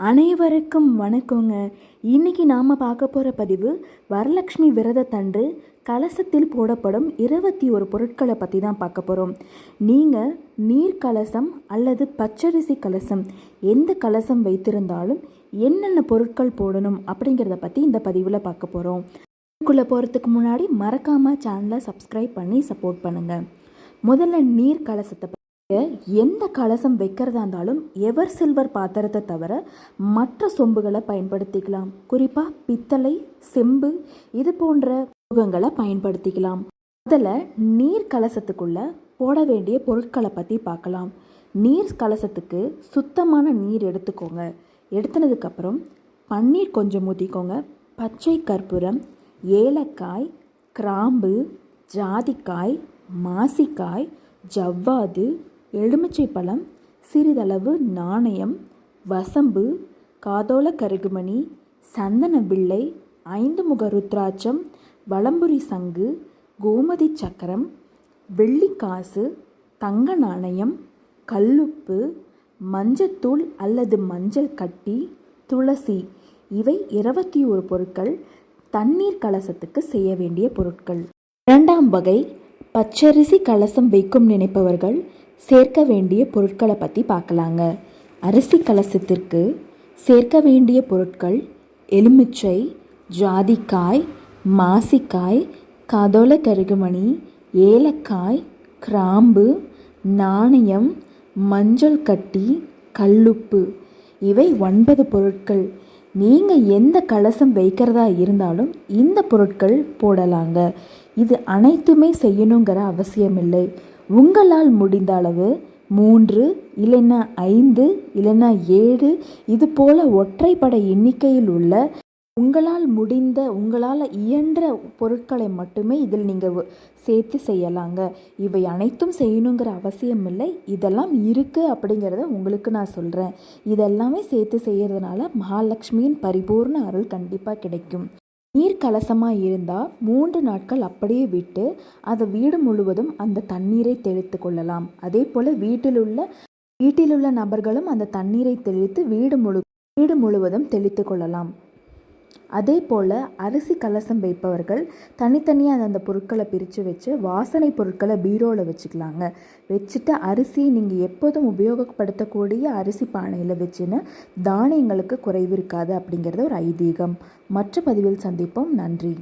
அனைவருக்கும் வணக்கங்க. இன்னைக்கு நாம் பார்க்க போகிற பதிவு வரலட்சுமி விரதத்தன்று கலசத்தில் போடப்படும் இருபத்தி ஒரு பொருட்களை பற்றி தான் பார்க்க போகிறோம் நீங்கள் நீர் கலசம் அல்லது பச்சரிசி கலசம் எந்த கலசம் வைத்திருந்தாலும் என்னென்ன பொருட்கள் போடணும் அப்படிங்கிறத பற்றி இந்த பதிவில் பார்க்க போகிறோம் இதுக்குள்ளே போகிறதுக்கு முன்னாடி மறக்காமல் சேனலை சப்ஸ்கிரைப் பண்ணி சப்போர்ட் பண்ணுங்கள் முதல்ல நீர் கலசத்தை பத்தி எந்த கலசம் வைக்கிறதா இருந்தாலும் எவர் சில்வர் பாத்திரத்தை தவிர மற்ற சொம்புகளை பயன்படுத்திக்கலாம். குறிப்பாக பித்தளை செம்பு இது போன்ற முகங்களை பயன்படுத்திக்கலாம். முதல்ல நீர் கலசத்துக்குள்ள போட வேண்டிய பொருட்களை பற்றி பார்க்கலாம். நீர் கலசத்துக்கு சுத்தமான நீர் எடுத்துக்கோங்க. எடுத்துனதுக்கப்புறம் பன்னீர் கொஞ்சம் ஊற்றிக்கோங்க பச்சை கற்பூரம் ஏலக்காய் கிராம்பு ஜாதிக்காய் மாசிக்காய் ஜவ்வாது எலுமிச்சை பழம் சிறிதளவு நாணயம் வசம்பு காதோல கருகுமணி சந்தன பிள்ளை ஐந்து முக ருத்ராட்சம் வலம்புரி சங்கு கோமதி சக்கரம் வெள்ளிக்காசு தங்க நாணயம் கல்லுப்பு மஞ்சத்தூள் அல்லது மஞ்சள் கட்டி துளசி இவை இருபத்தி ஒரு பொருட்கள் தண்ணீர் கலசத்துக்கு செய்ய வேண்டிய பொருட்கள். இரண்டாம் வகை பச்சரிசி கலசம் வைக்கும் நினைப்பவர்கள் சேர்க்க வேண்டிய பொருட்களை பற்றி பார்க்கலாங்க. அரிசி கலசத்திற்கு சேர்க்க வேண்டிய பொருட்கள் எலுமிச்சை ஜாதிக்காய் மாசிக்காய் கதோல கருகுமணி ஏலக்காய் கிராம்பு நாணயம் மஞ்சள் கட்டி கல்லுப்பு. இவை ஒன்பது பொருட்கள். நீங்கள் எந்த கலசம் வைக்கிறதா இருந்தாலும் இந்த பொருட்கள் போடலாங்க. இது அனைத்துமே செய்யணுங்கிற அவசியமில்லை. உங்களால் முடிந்த அளவு மூன்று இல்லைன்னா ஐந்து இல்லைன்னா ஏழு இது போல் ஒற்றைப்படை எண்ணிக்கையில் உள்ள உங்களால் முடிந்த உங்களால் இயன்ற பொருட்களை மட்டுமே இதில் நீங்கள் சேர்த்து செய்யலாங்க. இவை அனைத்தும் செய்யணுங்கிற அவசியம் இல்லை. இதெல்லாம் இருக்குது அப்படிங்கிறத உங்களுக்கு நான் சொல்கிறேன் இதெல்லாமே சேர்த்து செய்கிறதுனால மகாலட்சுமியின் பரிபூர்ண அருள் கண்டிப்பாக கிடைக்கும். நீர் கலசமாக இருந்தால் மூன்று நாட்கள் அப்படியே விட்டு அதை வீடு முழுவதும் அந்த தண்ணீரை தெளித்து கொள்ளலாம். அதே போல் வீட்டிலுள்ள வீட்டிலுள்ள நபர்களும் அந்த தண்ணீரை தெளித்து வீடு முழு வீடு முழுவதும் தெளித்து கொள்ளலாம். அதே போல் அரிசி கலசம் வைப்பவர்கள் தனித்தனியாக அந்த பொருட்களை பிரித்து வச்சு வாசனை பொருட்களை பீரோவில் வச்சுக்கலாங்க. வச்சுட்டு அரிசி நீங்கள் எப்போதும் உபயோகப்படுத்தக்கூடிய அரிசி பானையில் வச்சுன்னு தானியங்களுக்கு குறைவு இருக்காது அப்படிங்கிறது ஒரு ஐதீகம். மற்ற பதிவில் சந்திப்போம். நன்றி.